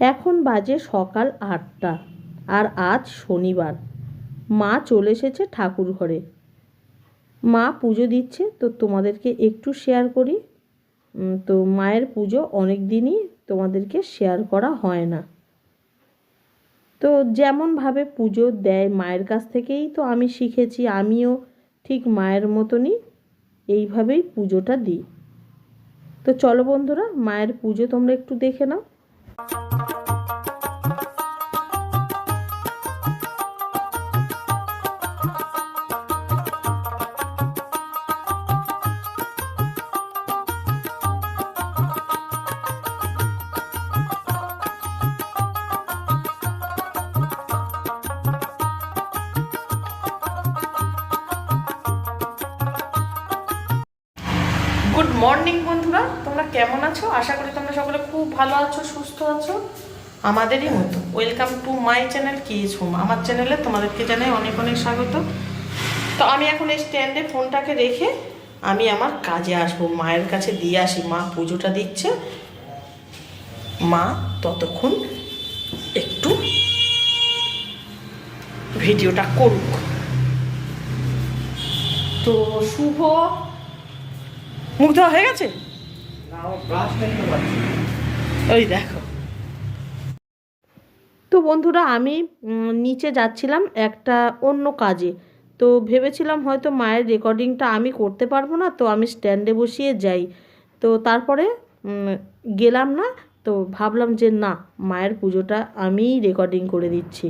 এখন বাজে সকাল আটটা আর আজ শনিবার। মা চলে এসেছে ঠাকুর ঘরে। মা পুজো দিচ্ছে, তো তোমাদেরকে একটু শেয়ার করি। তো মায়ের পুজো অনেক দিনই তোমাদেরকে শেয়ার করা হয় না। তো যেমনভাবে পুজো দেয় মায়ের কাছ থেকেই তো আমি শিখেছি, আমিও ঠিক মায়ের মতনই এইভাবেই পুজোটা দিই। তো চলো বন্ধুরা, মায়ের পুজো তোমরা একটু দেখে নাও। মর্নিং বন্ধুরা, তোমরা কেমন আছো? আশা করি তোমরা সকলে খুব ভালো আছো, সুস্থ আছো। আমাদেরই মতো। ওয়েলকাম টু মাই চ্যানেল কি হোম আমার চ্যানেলে তোমাদেরকে জানাই অনেক অনেক স্বাগত। তো আমি এখন এই স্ট্যান্ডে ফোনটাকে রেখে আমি আমার কাজে আসব। মায়ের কাছে দিয়ে আসি। মা পুজোটা দিচ্ছে। মা ততক্ষণ একটু ভিডিওটা করুক। তো শুভ মুখ ধোয়া হয়ে গেছে? ওই দেখো। তো বন্ধুরা, আমি নিচে যাচ্ছিলাম একটা অন্য কাজে। তো ভেবেছিলাম হয়তো মায়ের রেকর্ডিংটা আমি করতে পারব না, তো আমি স্ট্যান্ডে বসিয়ে যাই। তো তারপরে গেলাম না, তো ভাবলাম যে না, মায়ের পুজোটা আমিই রেকর্ডিং করে দিচ্ছি।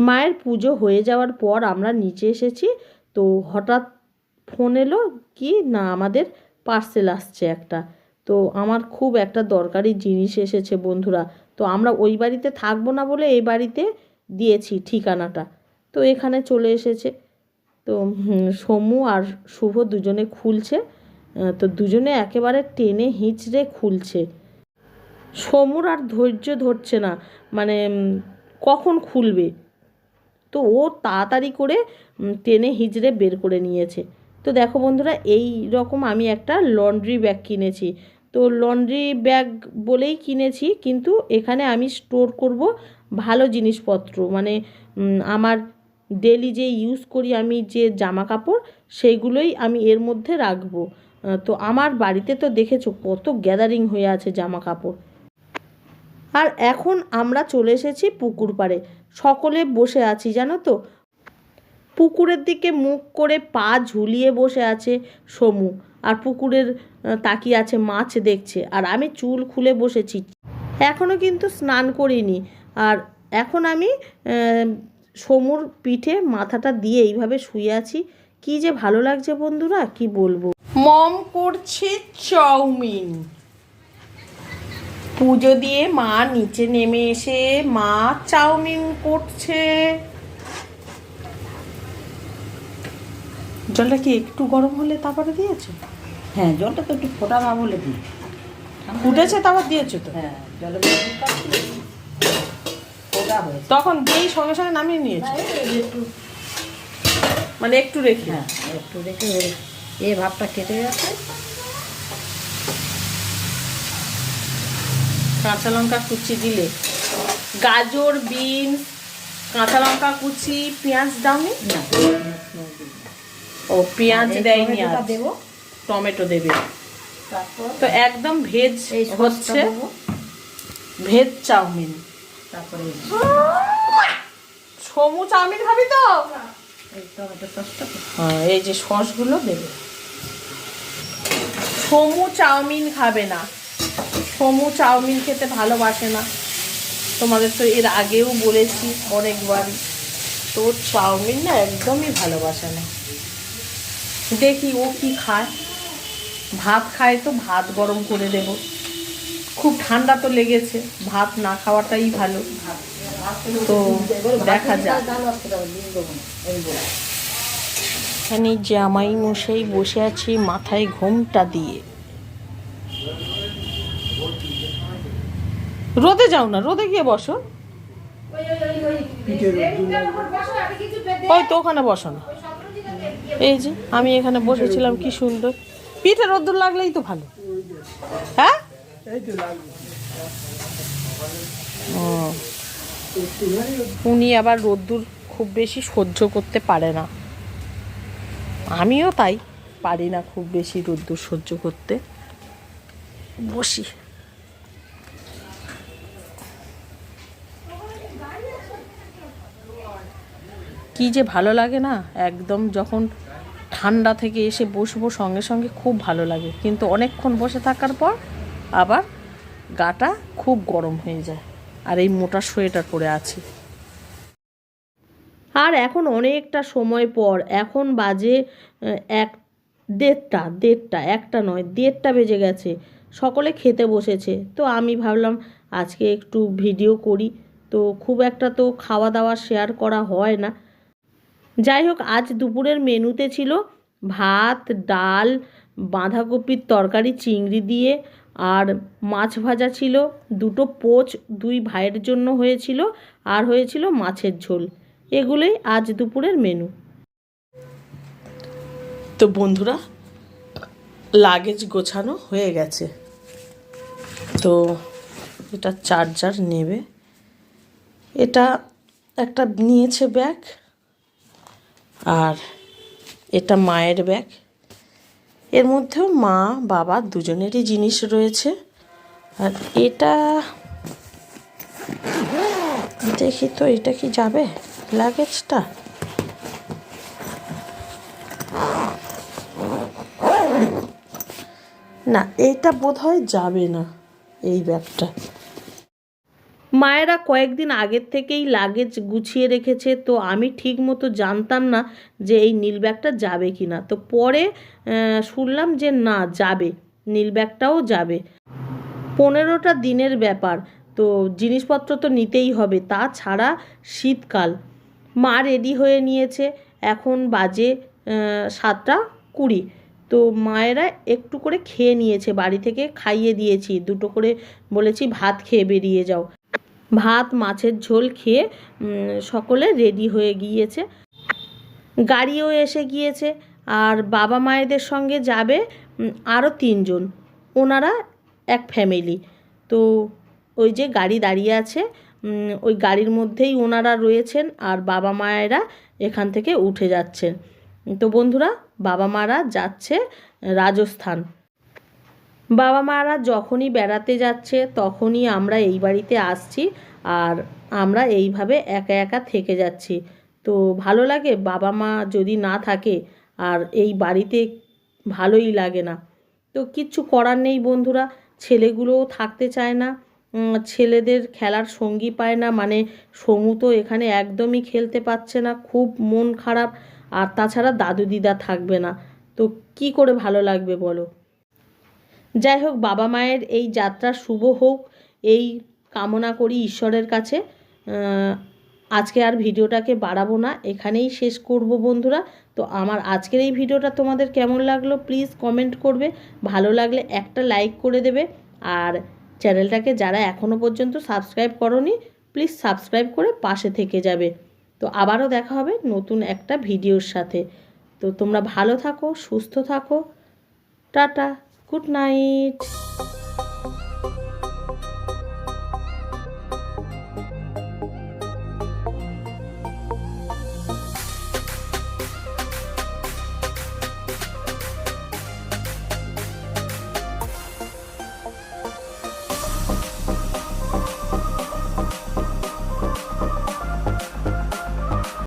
মায়ের পুজো হয়ে যাওয়ার পর আমরা নিচে এসেছি। তো হঠাৎ ফোন এলো কি না আমাদের পার্সেল আসছে একটা। তো আমার খুব একটা দরকারি জিনিস এসেছে বন্ধুরা। তো আমরা ওই বাড়িতে থাকব না বলে এই বাড়িতে দিয়েছি ঠিকানাটা। তো এখানে চলে এসেছে। তো সমু আর শুভ দুজনে খুলছে। তো দুজনে একেবারে টেনে হিঁচড়ে খুলছে। সমুর আর ধৈর্য ধরছে না। মানে কখন খুলবে? তো ও তাড়াতাড়ি করে টেনে হিজড়ে বের করে নিয়েছে। তো দেখো বন্ধুরা, এই রকম আমি একটা লন্ড্রি ব্যাগ কিনেছি। তো লন্ড্রি ব্যাগ বলেই কিনেছি, কিন্তু এখানে আমি স্টোর করব ভালো জিনিসপত্র। মানে আমার ডেলি যে ইউজ করি আমি যে জামা কাপড় সেইগুলোই আমি এর মধ্যে রাখব। তো আমার বাড়িতে তো দেখেছ কত গ্যাদারিং হয়ে আছে জামা কাপড় আর এখন আমরা চলে এসেছি পুকুর পাড়ে। সকলে বসে আছি, জানো তো? পুকুরের দিকে মুখ করে পা ঝুলিয়ে বসে আছে সমু, আর পুকুরের তাকিয়ে আছে মাছ দেখছে, আর আমি চুল খুলে বসেছি। এখনও কিন্তু স্নান করিনি, আর এখন আমি সমুর পিঠে মাথাটা দিয়ে এইভাবে শুয়ে আছি। কি যে ভালো লাগছে বন্ধুরা, কি বলব? মম করছে চাউমিন। পুজো দিয়ে মা নিচে নেমে এসে মা চাউমিন করছে। জলটা কি একটু গরম হলে তারপরে দিয়েছ? হ্যাঁ জলটা তো একটু ফোটা ভাব বলে দিই। ফুটেছে তারপর দিয়েছ তো? হ্যাঁ জলে তখন দিয়েই সঙ্গে সঙ্গে নামিয়ে নিয়েছো? হ্যাঁ, মানে একটু রেখে? হ্যাঁ একটু রেখে এ ভাবটা কেটে যাচ্ছে কাঁচা লঙ্কা কুচি দিলে। গাজর বিনস কাঁচা লঙ্কা কুচি পেঁয়াজ দাওনি? না। ও পেঁয়াজ আর এই দেয়নি টমেটোটা দেবো। টমেটো দেবে। তো একদম ভেজ হচ্ছে ভেজ চাউমিন। তারপরে সমু চাউমিন খাবি তো? এই তো। হ্যাঁ এই যে সসগুলো দেবে। সমু চাউমিন খাবে না। সমু চাউমিন খেতে ভালোবাসে না। তোমাদের তো এর আগেও বলেছি অনেকবার তো চাউমিন না একদমই ভালোবাসে না। দেখি ও কি খায়। ভাত খায় তো ভাত গরম করে দেব। খুব ঠান্ডা তো লেগেছে, ভাত না খাওয়াটাই ভালো। তো দেখা যাক। এখানে জামাই মশাই বসে আছি মাথায় ঘোমটা দিয়ে। রোদে যাও না, রোদে গিয়ে বসো। ওই তো ওখানে বসো না। এই যে, আমি এখানে বসেছিলাম, কি সুন্দর। পিঠে রোদ্দুর লাগলেই তো ভালো। হ্যাঁ? ও। উনি আবার রোদ্দুর খুব বেশি সহ্য করতে পারে না। আমিও তাই পারি না খুব বেশি রোদ্দুর সহ্য করতে। বসি। কি যে ভালো লাগে না? একদম যখন ঠান্ডা থেকে এসে বসবো সঙ্গে সঙ্গে খুব ভালো লাগে। কিন্তু অনেকক্ষণ বসে থাকার পর আবার গাটা খুব গরম হয়ে যায়। আর এই মোটা সোয়েটার পরে আছি। আর এখন অনেকটা সময় পর, এখন বাজে এক দেড়টা দেড়টা, একটা নয়, দেড়টা বেজে গেছে। সকলে খেতে বসেছে। তো আমি ভাবলাম আজকে একটু ভিডিও করি। তো খুব একটা তো খাওয়া দাওয়া শেয়ার করা হয় না। যাই হোক আজ দুপুরের মেনুতে ছিল ভাত, ডাল, বাঁধাকপির তরকারি, চিংড়ি দিয়ে, আর মাছ ভাজা ছিল। দুটো পোচ দুই ভাইয়ের জন্য হয়েছিল, আর হয়েছিল মাছের ঝোল। এগুলোই আজ দুপুরের মেনু। তো বন্ধুরা, লাগেজ গোছানো হয়ে গেছে। তো এটা চার্জার নেবে। এটা একটা নিয়েছে ব্যাগ। আর এটা মায়ের ব্যাগ। এর মধ্যেও মা, বাবা দুজনেরই জিনিস রয়েছে। আর এটা দেখি তো, এটা কি যাবে? লাগেজটা? না এইটা বোধহয় যাবে না, এই ব্যাগটা। মায়েরা কয়েকদিন আগের থেকেই লাগেজ গুছিয়ে রেখেছে, তো আমি ঠিক মতো জানতাম না যে এই নীল ব্যাগটা যাবে কি না তো পরে শুনলাম যে না, যাবে। নীল ব্যাগটাও যাবে। পনেরোটা দিনের ব্যাপার, তো জিনিসপত্র তো নিতেই হবে। তাছাড়া শীতকাল। মা রেডি হয়ে নিয়েছে। এখন বাজে সাতটা কুড়ি। তো মায়েরা একটু করে খেয়ে নিয়েছে। বাড়ি থেকে খাইয়ে দিয়েছি। দুটো করে বলেছি, ভাত খেয়ে বেরিয়ে যাও। ভাত, মাছের ঝোল খেয়ে সকলে রেডি হয়ে গিয়েছে। গাড়িও এসে গিয়েছে আর বাবা মায়েদের সঙ্গে যাবে আরও তিনজন। ওনারা এক ফ্যামিলি তো ওই যে গাড়ি দাঁড়িয়ে আছে ওই গাড়ির মধ্যেই ওনারা রয়েছেন আর বাবা মায়েরা এখান থেকে উঠে যাচ্ছেন। তো বন্ধুরা, বাবা মারা যাচ্ছে রাজস্থান। বাবা মারা যখনই বেড়াতে যাচ্ছে, তখনই আমরা এই বাড়িতে আসছি আর আমরা এইভাবে একা একা থেকে যাচ্ছি। তো ভালো লাগে বাবা মা যদি না থাকে আর এই বাড়িতে ভালোই লাগে না। তো কিচ্ছু করার নেই বন্ধুরা, ছেলেগুলোও থাকতে চায় না ছেলেদের খেলার সঙ্গী পায় না মানে সমু তো এখানে একদমই খেলতে পারছে না, খুব মন খারাপ আর তাছাড়া দাদু দিদা থাকবে না। তো কি করে ভালো লাগবে বলো? যাই হোক, বাবা মায়ের এই যাত্রা শুভ হোক, এই কামনা করি ঈশ্বরের কাছে। আজকে আর ভিডিওটাকে বাড়াবো না, এখানেই শেষ করব বন্ধুরা। তো আমার আজকের এই ভিডিওটা তোমাদের কেমন লাগল প্লিজ কমেন্ট করবে। ভালো লাগলে একটা লাইক করে দেবে। আর চ্যানেলটাকে যারা এখনও পর্যন্ত সাবস্ক্রাইব করনি, প্লিজ সাবস্ক্রাইব করে পাশে থেকে যাবে। তো আবারও দেখা হবে নতুন একটা ভিডিওর সাথে। তো তোমরা ভালো থাকো, সুস্থ থাকো। টাটা। good night.